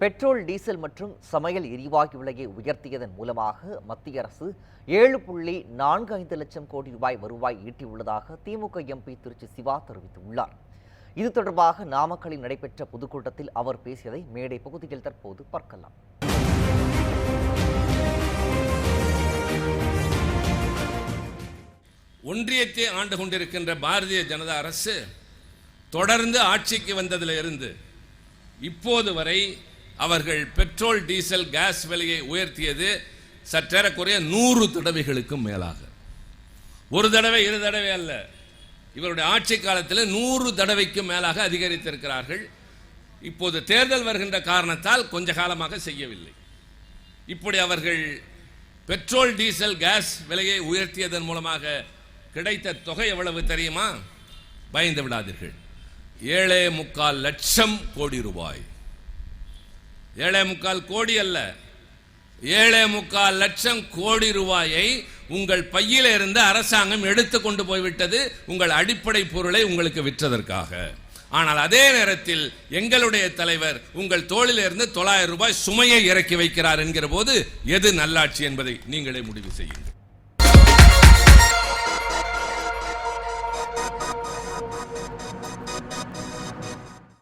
Petrol diesel மற்றும் சமையல் எரிவாயு விலையை உயர்த்தியதன் மூலமாக மத்திய அரசு ஏழு புள்ளி நான்கு ஐந்து லட்சம் கோடி ரூபாய் வருவாய் ஈட்டியுள்ளதாக திமுக எம்பி திருச்சி சிவா தெரிவித்துள்ளார். இது தொடர்பாக நாமக்கலில் நடைபெற்ற பொதுக்கூட்டத்தில் அவர் பேசியதை மேடை பகுதியில் தற்போது பார்க்கலாம். ஒன்றியத்தை ஆண்டு கொண்டிருக்கின்ற பாரதிய ஜனதா அரசு தொடர்ந்து ஆட்சிக்கு வந்ததில் இருந்து இப்போது வரை அவர்கள் பெட்ரோல் டீசல் கேஸ் விலையை உயர்த்தியது சற்றேறக்குறைய நூறு தடவைகளுக்கும் மேலாக. ஒரு தடவை இரு தடவை அல்ல. இவருடைய ஆட்சி காலத்தில் நூறு தடவைக்கும் மேலாக அதிகரித்திருக்கிறார்கள். இப்போது தேர்தல் வருகின்ற காரணத்தால் கொஞ்ச காலமாக செய்யவில்லை. இப்படி அவர்கள் பெட்ரோல் டீசல் கேஸ் விலையை உயர்த்தியதன் மூலமாக கிடைத்த தொகை எவ்வளவு தெரியுமா? பயந்து விடாதீர்கள். ஏழே முக்கால் லட்சம் கோடி ரூபாய். ஏழே முக்கால் கோடி அல்ல. ஏழே முக்கால் லட்சம் கோடி ரூபாயை உங்கள் பையில இருந்து அரசாங்கம் எடுத்து கொண்டு போய்விட்டது. உங்கள் அடிப்படை பொருளை உங்களுக்கு விற்றதற்காக. ஆனால் அதே நேரத்தில் எங்களுடைய தலைவர் உங்கள் தோளிலிருந்து தொள்ளாயிரம் ரூபாய் சுமையை இறக்கி வைக்கிறார் என்கிற போது எது நல்லாட்சி என்பதை நீங்களே முடிவு செய்யுங்கள்.